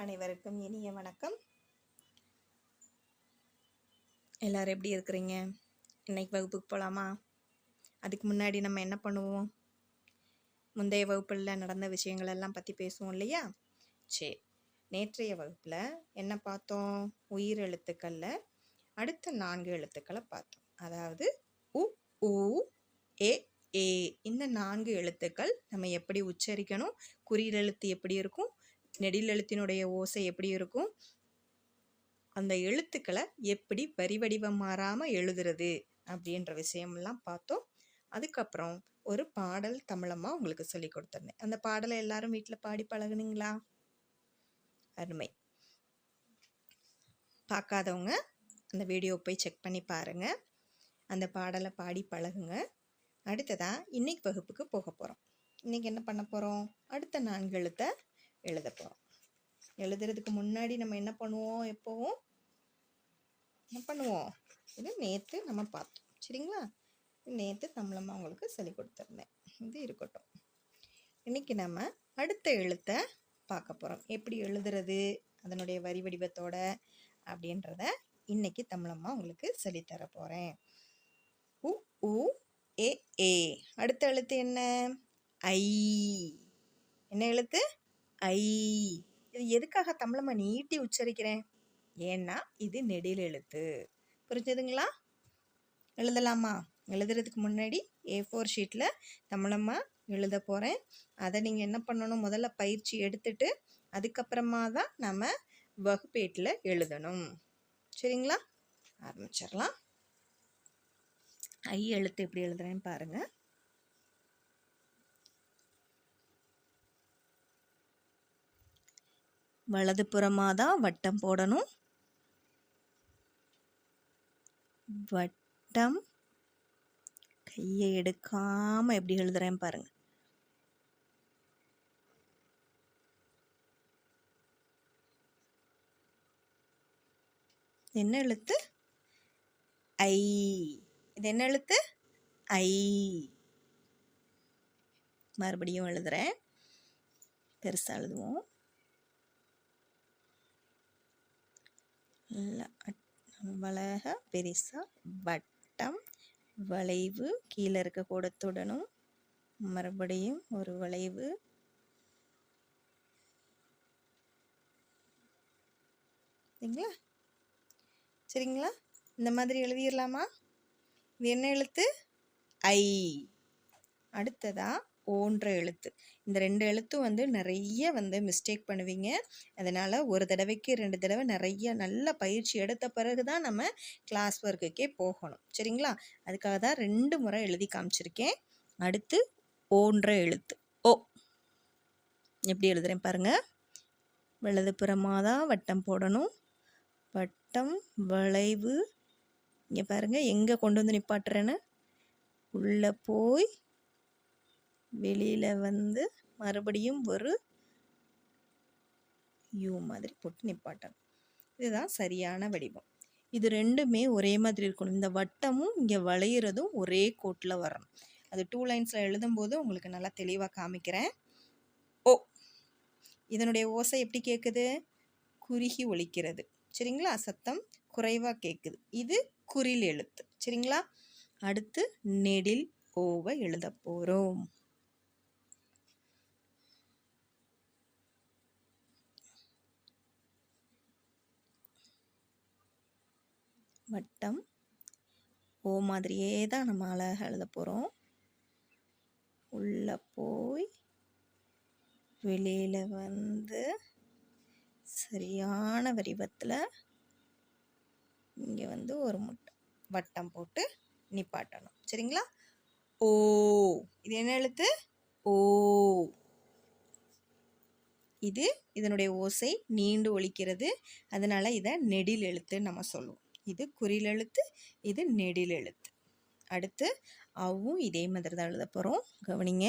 அனைவருக்கும் இனிய வணக்கம். எல்லாரும் எப்படி இருக்கிறீங்க? இன்னைக்கு வகுப்புக்கு போகலாமா அதுக்கு முன்னாடி நம்ம என்ன பண்ணுவோம்? முந்தைய வகுப்பில் நடந்த விஷயங்கள் எல்லாம் பற்றி பேசுவோம் இல்லையா? சரி நேற்றைய வகுப்பில் என்ன பார்த்தோம்? உயிர் எழுத்துக்களில் அடுத்த நான்கு எழுத்துக்களை பார்த்தோம். அதாவது உ ஊ ஏ ஏ. இந்த நான்கு எழுத்துக்கள் நம்ம எப்படி உச்சரிக்கணும்? குறியில் எப்படி இருக்கும்? நெடில் எழுத்தினுடைய ஓசை எப்படி இருக்கும்? அந்த எழுத்துக்களை எப்படி வரி வடிவம் மாறாமல் எழுதுறது அப்படின்ற விஷயம்லாம் பார்த்தோம். அதுக்கப்புறம் ஒரு பாடல் தமிழமாக உங்களுக்கு சொல்லி கொடுத்துருந்தேன். அந்த பாடலை எல்லாரும் வீட்டில் பாடி பழகுனீங்களா? அருமை. பார்க்காதவங்க அந்த வீடியோ போய் செக் பண்ணி பாருங்கள் அந்த பாடலை பாடி பழகுங்க. அடுத்ததாக இன்னைக்கு வகுப்புக்கு போக போகிறோம் இன்னைக்கு என்ன பண்ண போகிறோம் அடுத்த நான்கு எழுத்தை எழுத போகிறோம் எழுதுறதுக்கு முன்னாடி நம்ம என்ன பண்ணுவோம் எப்போவும்? என்ன பண்ணுவோம்? இது நேற்று நம்ம பார்த்தோம். சரிங்களா? நேற்று தமிழம்மா உங்களுக்கு சொல்லி கொடுத்துருந்தேன். இது இருக்கட்டும். இன்றைக்கி நம்ம அடுத்த எழுத்தை பார்க்க போகிறோம் எப்படி எழுதுறது? அதனுடைய வரி வடிவத்தோட அப்படின்றத இன்னைக்கு தமிழம்மா உங்களுக்கு சொல்லித்தர போகிறேன் உ உ ஏ ஏ. அடுத்த எழுத்து என்ன? ஐ. என்ன எழுத்து? ஐ. இது எதுக்காக தமிழம்மா நீட்டி உச்சரிக்கிறேன்? ஏன்னா இது நெடில் எழுத்து. புரிஞ்சதுங்களா? எழுதலாமா? எழுதுறதுக்கு முன்னாடி ஏ ஃபோர் ஷீட்டில் தமிழம்மா எழுத போகிறேன் அதை நீங்கள் என்ன பண்ணணும்? முதல்ல பயிற்சி எடுத்துட்டு அதுக்கப்புறமா தான் நம்ம வகுப்பேட்டில் எழுதணும். சரிங்களா? ஆரம்பிச்சிடலாம். ஐ எழுத்து எப்படி எழுதுறேன்னு பாருங்கள் வலது புறமாக தான் வட்டம் போடணும். வட்டம் கையை எடுக்காமல் எப்படி எழுதுறேன் பாருங்க. என்ன எழுத்து? ஐ. இது என்ன எழுத்து? ஐ. மறுபடியும் எழுதுறேன். பெருசாக எழுதுவோம். நல்ல வளக பெருசா வட்டம் வளைவு கீழே இருக்க கூடத்துடனும் மறுபடியும் ஒரு வளைவு. சரிங்களா? சரிங்களா? இந்த மாதிரி எழுதிடலாமா இது என்ன எழுத்து? ஐ. அடுத்ததாக ஓன்ற எழுத்து. இந்த ரெண்டு எழுத்தும் வந்து நிறைய வந்து மிஸ்டேக் பண்ணுவீங்க. அதனால் ஒரு தடவைக்கு ரெண்டு தடவை நிறைய நல்ல பயிற்சி எடுத்த பிறகு தான் நம்ம கிளாஸ் ஒர்க்குக்கே போகணும். சரிங்களா? அதுக்காக தான் ரெண்டு முறை எழுதி காமிச்சிருக்கேன். அடுத்து ஓன்ற எழுத்து. ஓ! எப்படி எழுதுகிறேன் பாருங்கள் வலதுபுறமாக தான் வட்டம் போடணும். வட்டம் வளைவு. இங்கே பாருங்கள் எங்கே கொண்டு வந்து நிப்பாட்டுறேன்னு? உள்ளே போய் வெளியில் வந்து மறுபடியும் ஒரு யூ மாதிரி போட்டு நிப்பாட்டணும். இதுதான் சரியான வடிவம். இது ரெண்டுமே ஒரே மாதிரி இருக்கணும். இந்த வட்டமும் இங்கே வளையிறதும் ஒரே கோட்டில் வரணும். அது டூ லைன்ஸில் எழுதும்போது உங்களுக்கு நல்லா தெளிவாக காமிக்கிறேன். ஓ! இதனுடைய ஓசை எப்படி கேட்குது குறுகி ஒழிக்கிறது சரிங்களா? சத்தம் குறைவாக கேட்குது இது குறில் எழுத்து. சரிங்களா? அடுத்து நெடில் ஓவை எழுத போகிறோம் வட்டம் ஓ மாதிரியே தான் நம்ம அழகாக எழுத போகிறோம் உள்ளே போய் வெளியில் வந்து சரியான வரிவத்தில் இங்கே வந்து ஒரு முட்டை வட்டம் போட்டு நிப்பாட்டணும். சரிங்களா? ஓ இது என்ன எழுத்து? ஓ. இது இதனுடைய ஓசை நீண்டு ஒழிக்கிறது அதனால் இதை நெடில் எழுத்து நம்ம சொல்லுவோம். இது குறிலெழுத்து இது நெடில் எழுத்து. அடுத்து அவும் இதே மாதிரி தான் எழுத போகிறோம் கவனிங்க.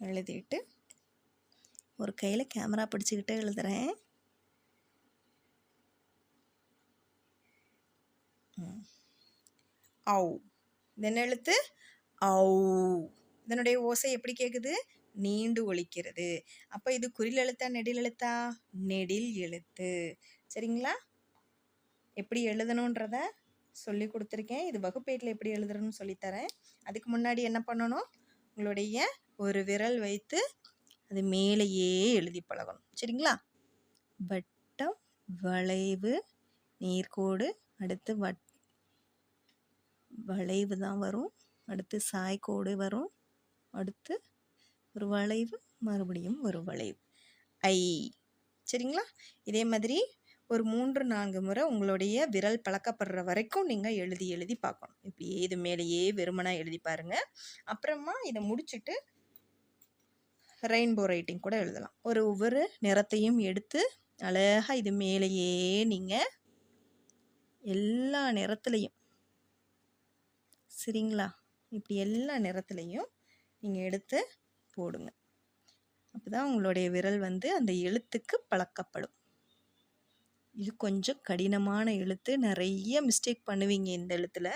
எழுதிட்டு ஒரு கையில் கேமரா பிடிச்சிக்கிட்டு எழுதுகிறேன் ஔ. இது எழுத்து ஔ. இதனுடைய ஓசை எப்படி கேட்குது நீண்டு ஒழிக்கிறது அப்போ இது குறில் எழுத்தா நெடில் எழுத்தா? நெடில் எழுத்து. சரிங்களா? எப்படி எழுதணுன்றத சொல்லி கொடுத்துருக்கேன். இது வகுப்பேட்டில் எப்படி எழுதுறதுன்னு சொல்லித்தரேன். அதுக்கு முன்னாடி என்ன பண்ணணும்? உங்களுடைய ஒரு விரல் வைத்து அது மேலேயே எழுதி பழகணும். சரிங்களா? வட்டம் வளைவு நேர்கோடு அடுத்து வட் வளைவு தான் வரும். அடுத்து சாய்கோடு வரும். அடுத்து ஒரு வளைவு மறுபடியும் ஒரு வளைவு. ஐ. சரிங்களா? இதே மாதிரி ஒரு மூன்று நான்கு முறை உங்களுடைய விரல் பழக்கப்படுற வரைக்கும் நீங்கள் எழுதி எழுதி பார்க்கணும். இப்படியே இது மேலேயே வெறுமனாக எழுதி பாருங்கள் அப்புறமா இதை முடிச்சுட்டு ரெயின்போ ரைட்டிங் கூட எழுதலாம். ஒரு ஒவ்வொரு நிறத்தையும் எடுத்து அழகாக இது மேலேயே நீங்கள் எல்லா நிறத்துலையும் சரிங்களா? இப்படி எல்லா நிறத்துலையும் நீங்கள் எடுத்து போடுங்க. அப்போ தான் உங்களுடைய விரல் வந்து அந்த எழுத்துக்கு பழக்கப்படும். இது கொஞ்சம் கடினமான எழுத்து. நிறைய மிஸ்டேக் பண்ணுவீங்க இந்த எழுத்தில்.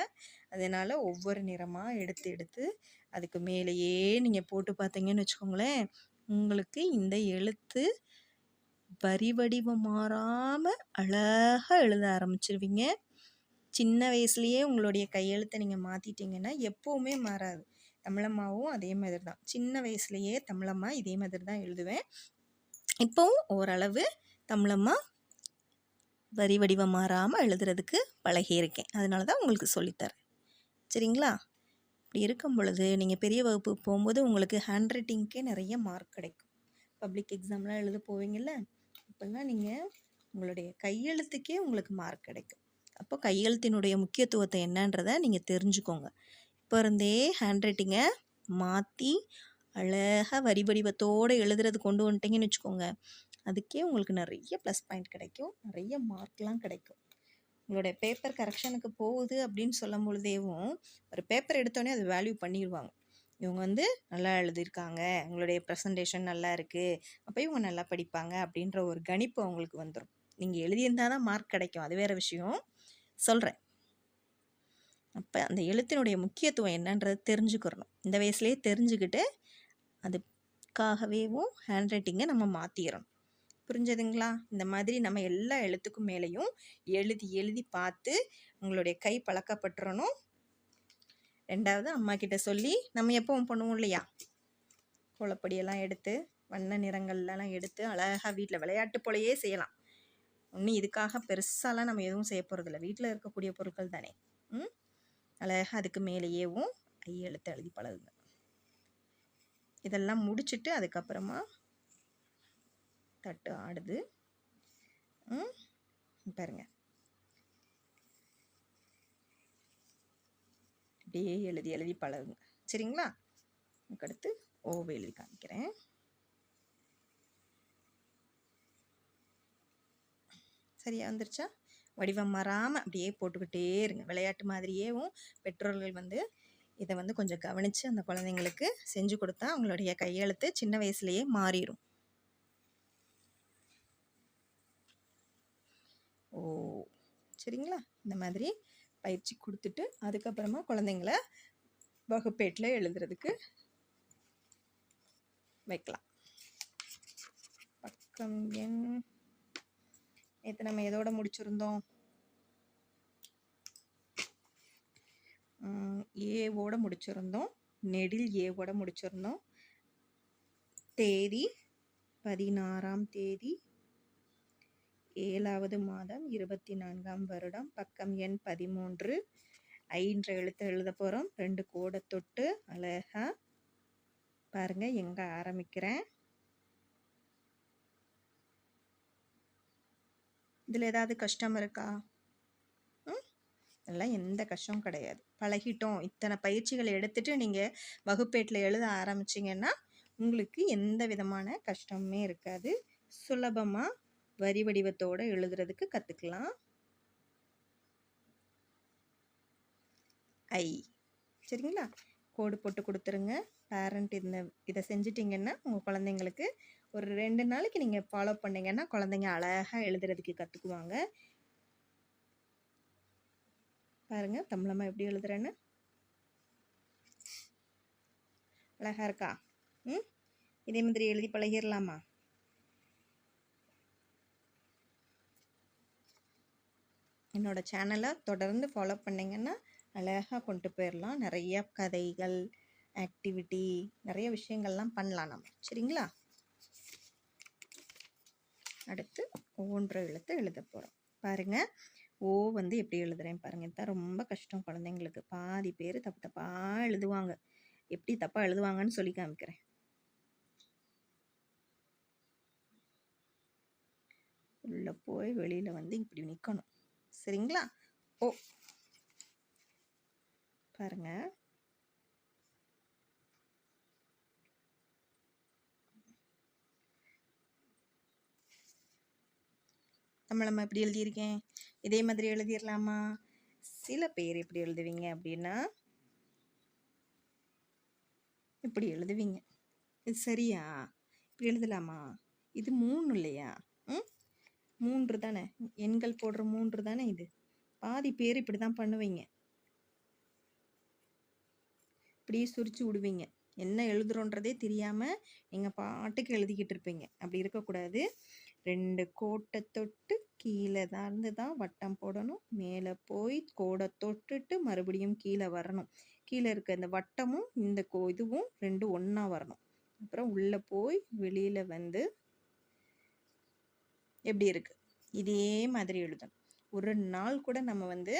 அதனால் ஒவ்வொரு நிறமாக எடுத்து எடுத்து அதுக்கு மேலேயே நீங்கள் போட்டு பார்த்தீங்கன்னு வச்சுக்கோங்களேன் உங்களுக்கு இந்த எழுத்து வரி வடிவம் மாறாமல் அழகாக எழுத ஆரம்பிச்சிருவீங்க. சின்ன வயசுலேயே உங்களுடைய கையெழுத்தை நீங்கள் மாற்றிட்டீங்கன்னா எப்போவுமே மாறாது. தமிழம்மாவும் அதே மாதிரி தான் சின்ன வயசுலேயே தமிழம்மா இதே மாதிரி தான் எழுதுவேன். இப்போவும் ஓரளவு தமிழம்மா வரி வடிவம் மாறாமல் எழுதுறதுக்கு பழகியிருக்கேன் அதனால தான் உங்களுக்கு சொல்லித்தரேன். சரிங்களா? இப்படி இருக்கும் பொழுது நீங்கள் பெரிய வகுப்பு போகும்போது உங்களுக்கு ஹேண்ட் ரைட்டிங்க்கே நிறைய மார்க் கிடைக்கும். பப்ளிக் எக்ஸாம்லாம் எழுத போவீங்கள்ல அப்போல்லாம் நீங்கள் உங்களுடைய கையெழுத்துக்கே உங்களுக்கு மார்க் கிடைக்கும். அப்போ கையெழுத்தினுடைய முக்கியத்துவத்தை என்னன்றதை நீங்கள் தெரிஞ்சுக்கோங்க. இப்போ இருந்தே ஹேண்ட் ரைட்டிங்கை மாற்றி அழகாக வரி வடிவத்தோடு எழுதுறது கொண்டு வந்துட்டீங்கன்னு வச்சுக்கோங்க. அதுக்கே உங்களுக்கு நிறைய ப்ளஸ் பாயிண்ட் கிடைக்கும். நிறைய மார்க்லாம் கிடைக்கும். உங்களுடைய பேப்பர் கரெக்ஷனுக்கு போகுது அப்படின்னு சொல்லும் பொழுதேவும் ஒரு பேப்பர் எடுத்தோடனே அது வேல்யூ பண்ணிடுவாங்க இவங்க வந்து நல்லா எழுதியிருக்காங்க. உங்களுடைய ப்ரெசன்டேஷன் நல்லா இருக்குது அப்போ இவங்க நல்லா படிப்பாங்க அப்படின்ற ஒரு கணிப்பு அவங்களுக்கு வந்துடும் நீங்கள் எழுதியிருந்தால் தான் மார்க் கிடைக்கும். அது வேறு விஷயம். சொல்கிறேன் அப்போ அந்த எழுத்தினுடைய முக்கியத்துவம் என்னன்றது தெரிஞ்சுக்கிறணும். இந்த வயசுலேயே தெரிஞ்சுக்கிட்டு அதுக்காகவேவும் ஹேண்ட் ரைட்டிங்கை நம்ம மாற்றிடணும் புரிஞ்சதுங்களா? இந்த மாதிரி நம்ம எல்லா எழுத்துக்கும் மேலேயும் எழுதி எழுதி பார்த்து உங்களுடைய கை பழக்கப்பட்டுறணும். ரெண்டாவது அம்மா கிட்ட சொல்லி நம்ம எப்பவும் பண்ணுவோம் இல்லையா? கோலப்பொடியெல்லாம் எடுத்து வண்ண நிறங்கள்லாம் எடுத்து அழகாக வீட்டில் விளையாட்டு போலையே செய்யலாம். ஒன்றும் இதுக்காக பெருசாலாம் நம்ம எதுவும் செய்ய போகிறதில்ல வீட்டில் இருக்கக்கூடிய பொருட்கள் தானே. ம்? அழகாக அதுக்கு மேலேயேவும் ஐ எழுத்து எழுதி பழகுங்க. இதெல்லாம் முடிச்சுட்டு அதுக்கப்புறமா தட்டு ஆடுது. ம்? பாருங்க. அப்படியே எழுதி எழுதி பழகுங்க. சரிங்களா? அதுக்கடுத்து ஓவை எழுதி காமிக்கிறேன். சரியாக வந்துருச்சா? வடிவம் மாறாமல் அப்படியே போட்டுக்கிட்டே இருங்க. விளையாட்டு மாதிரியேவும் பெற்றோர்கள் வந்து இதை வந்து கொஞ்சம் கவனித்து அந்த குழந்தைங்களுக்கு செஞ்சு கொடுத்தா அவங்களுடைய கையெழுத்து சின்ன வயசுலேயே மாறிடும் ஓ சரிங்களா? இந்த மாதிரி பயிற்சி கொடுத்துட்டு அதுக்கப்புறமா குழந்தைங்கள வகுப்பேட்டில் எழுதுறதுக்கு வைக்கலாம். பக்கம் எண் நேற்று நம்ம எதோட முடிச்சிருந்தோம்? ஏவோட முடிச்சிருந்தோம். நெடில் ஏவோட முடிச்சிருந்தோம். தேதி பதினாறாம் தேதி ஏழாவது மாதம் இருபத்தி நான்காம் வருடம் பக்கம் எண் பதிமூன்று. ஐன்ற எழுத்து எழுத போகிறோம் ரெண்டு கோடை தொட்டு அழகா பாருங்கள் எங்கே ஆரம்பிக்கிறேன். இதில் ஏதாவது கஷ்டம் இருக்கா? ம்? எல்லாம் எந்த கஷ்டமும் கிடையாது. பழகிட்டோம். இத்தனை பயிற்சிகளை எடுத்துட்டு நீங்கள் வகுப்பேட்டில் எழுத ஆரம்பிச்சிங்கன்னா உங்களுக்கு எந்த விதமான கஷ்டமுமே இருக்காது. சுலபமாக வரி வடிவத்தோடு எழுதுறதுக்கு கற்றுக்கலாம் ஐ. சரிங்களா? கோடு போட்டு கொடுத்துருங்க. பேரண்ட் இந்த இதை செஞ்சிட்டிங்கன்னா உங்கள் குழந்தைங்களுக்கு ஒரு ரெண்டு நாளைக்கு நீங்கள் ஃபாலோ பண்ணிங்கன்னா குழந்தைங்க அழகாக எழுதுறதுக்கு கற்றுக்குவாங்க பாருங்கள் தமிழம்மா எப்படி எழுதுறேன்னு. அழகாக இருக்கா? ம்? இதே மாதிரி எழுதி பழகிடலாமா என்னோடய சேனலை தொடர்ந்து ஃபாலோ பண்ணிங்கன்னா அழகாக கொண்டு போயிடலாம் நிறைய கதைகள் ஆக்டிவிட்டி நிறைய விஷயங்கள்லாம் பண்ணலாம் நம்ம. சரிங்களா? அடுத்து ஒவ்வொன்று எழுத்து எழுத போகிறோம் பாருங்கள் ஓ வந்து எப்படி எழுதுகிறேன் பாருங்கள் இதுதான் ரொம்ப கஷ்டம் குழந்தைங்களுக்கு. பாதி பேர் தப்பு தப்பாக எழுதுவாங்க. எப்படி தப்பாக எழுதுவாங்கன்னு சொல்லி காமிக்கிறேன். உள்ளே போய் வெளியில் வந்து இப்படி நிற்கணும் சரிங்களா? ஓ. பாருங்கள் தமிழம்மா எப்படி எழுதியிருக்கேன்? இதே மாதிரி எழுதிடலாமா சில பேர் எப்படி எழுதுவீங்க அப்படின்னா இப்படி எழுதுவீங்க. இது சரியா? இப்படி எழுதலாமா? இது மூணு இல்லையா? ம்? மூன்று தானே? எண்கள் போடுற மூன்று தானே இது? பாதி பேர் இப்படி தான் பண்ணுவீங்க. இப்படியே சுரிச்சு விடுவீங்க. என்ன எழுதுறோன்றதே தெரியாமல் நீங்கள் பாட்டுக்கு எழுதிக்கிட்டு இருப்பீங்க. அப்படி இருக்கக்கூடாது. ரெண்டு கோட்டை தொட்டு கீழே தான் இருந்து தான் வட்டம் போடணும். மேலே போய் கோடை தொட்டுட்டு மறுபடியும் கீழே வரணும். கீழே இருக்க இந்த வட்டமும் இந்த கோ இதுவும் ரெண்டு ஒன்றா வரணும். அப்புறம் உள்ளே போய் வெளியில் வந்து எப்படி இருக்கு? இதே மாதிரி எழுதணும். ஒரு நாள் கூட நம்ம வந்து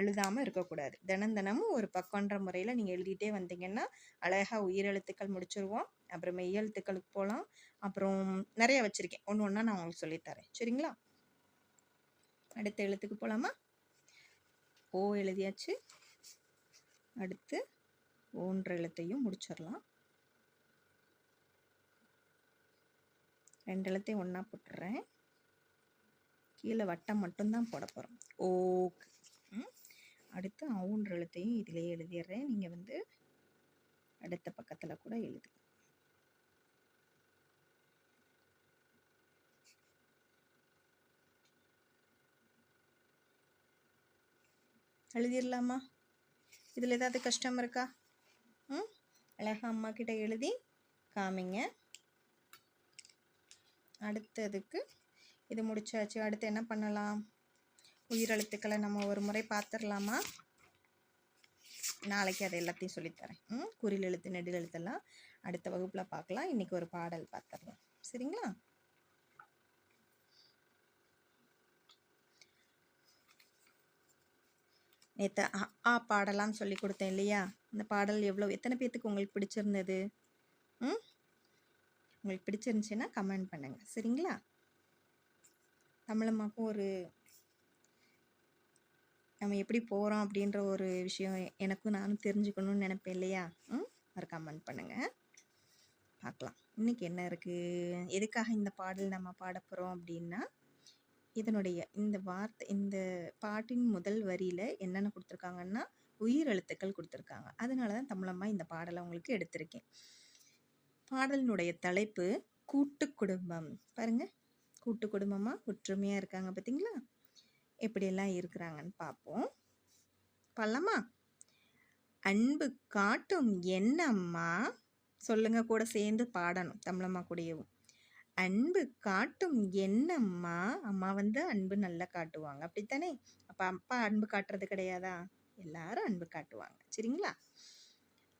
எழுதாமல் இருக்கக்கூடாது. தினம் தினமும் ஒரு பக்கம்ன்ற முறையில் நீங்கள் எழுதிட்டே வந்தீங்கன்னா அழகாக உயிரெழுத்துக்கள் முடிச்சிருவோம். அப்புறம் மெய்யெழுத்துக்களுக்கு போகலாம் அப்புறம் நிறைய வச்சுருக்கேன். ஒன்று ஒன்றா நான் உங்களுக்கு சொல்லித்தரேன் சரிங்களா? அடுத்த எழுத்துக்கு போகலாமா ஓ எழுதியாச்சு. அடுத்து ஓன்ற எழுத்தையும் முடிச்சிடலாம். ரெண்டு எழுத்தையும் ஒன்றா போட்டுறேன். கீழே வட்டம் மட்டும்தான் போட போகிறோம் ஓக். அடுத்து அவுன்ற எழுத்தையும் இதிலே எழுதிடுறேன் நீங்கள் வந்து அடுத்த பக்கத்தில் கூட எழுது. எழுதிடலாமா இதில் ஏதாவது கஷ்டம் இருக்கா? ம்? அழகா அம்மா கிட்ட எழுதி காமிங்க. அடுத்ததுக்கு இது முடிச்சாச்சு. அடுத்து என்ன பண்ணலாம்? உயிரெழுத்துக்களை நம்ம ஒரு முறை பார்த்துடலாமா? நாளைக்கு அதை எல்லாத்தையும் சொல்லித்தரேன். ம் குறில் எழுத்து நெடில் எழுத்தெல்லாம் அடுத்த வகுப்பில் பார்க்கலாம். இன்றைக்கி ஒரு பாடல் பார்த்துடலாம். சரிங்களா? நேற்று அ ஆ பாடலாம் சொல்லி கொடுத்தேன் இல்லையா? அந்த பாடல் எவ்வளோ எத்தனை பேர்த்துக்கு உங்களுக்கு பிடிச்சிருந்தது? ம்? உங்களுக்கு பிடிச்சிருந்துச்சின்னா கமெண்ட் பண்ணுங்கள் சரிங்களா? தமிழம்மாக்கும் ஒரு நம்ம எப்படி போகிறோம் அப்படின்ற ஒரு விஷயம் எனக்கும் நானும் தெரிஞ்சுக்கணும்னு நினைப்பேன் இல்லையா? ம் ஒரு கமெண்ட் பண்ணுங்கள் பார்க்கலாம். இன்னைக்கு என்ன இருக்குது எதுக்காக இந்த பாடல் நம்ம பாட போகிறோம் அப்படின்னா இதனுடைய இந்த வார்த்தை இந்த பாட்டின் முதல் வரியில் என்னென்ன கொடுத்துருக்காங்கன்னா உயிர் எழுத்துக்கள் கொடுத்துருக்காங்க. அதனால தான் தமிழம்மா இந்த பாடலை உங்களுக்கு எடுத்திருக்கேன். பாடலினுடைய தலைப்பு கூட்டு குடும்பம். பாருங்க. கூட்டு குடும்பமாக ஒற்றுமையாக இருக்காங்க பார்த்தீங்களா எப்படியெல்லாம் இருக்கிறாங்கன்னு பார்ப்போம். பல்லம்மா அன்பு காட்டும் என்னம்மா? சொல்லுங்க கூட சேர்ந்து பாடணும் தமிழம்மா கூடயவும் அன்பு காட்டும் என்னம்மா? அம்மா வந்து அன்பு நல்லா காட்டுவாங்க. அப்படித்தானே? அப்போ அப்பா அன்பு காட்டுறது கிடையாதா? எல்லாரும் அன்பு காட்டுவாங்க. சரிங்களா?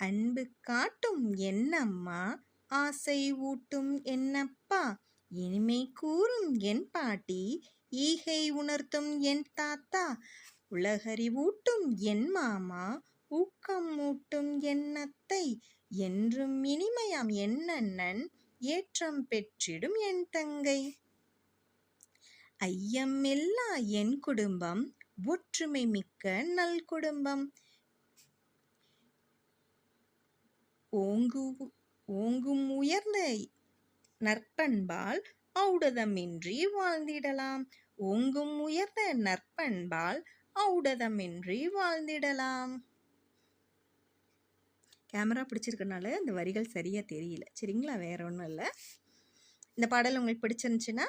அன்பு காட்டும் என்னம்மா? ஆசை ஊட்டும் என்னப்பா? இனிமை கூறும் என் பாட்டி? ஈகை உணர்த்தும் என் தாத்தா உலகறிவூட்டும் என் மாமா ஊக்கம் ஊட்டும் என் அத்தை என்றும் இனிமையாம் என்னண்ணன் ஏற்றம் பெற்றிடும் என் தங்கை. ஐயம் ஐயமில்லா என் குடும்பம் ஒற்றுமை மிக்க நல் குடும்பம். ஓங்கு ஓங்கும் உயர்ந்த நற்பண்பால் ஔடதமின்றி வாழ்ந்திடலாம். ஓங்கும் உயர்ந்த நற்பண்பால் ஔடதமின்றி வாழ்ந்திடலாம். கேமரா பிடிச்சிருக்கனால இந்த வரிகள் சரியாக தெரியல. சரிங்களா? வேற ஒன்றும் இல்லை. இந்த பாடல் உங்களுக்கு பிடிச்சிருந்துச்சுன்னா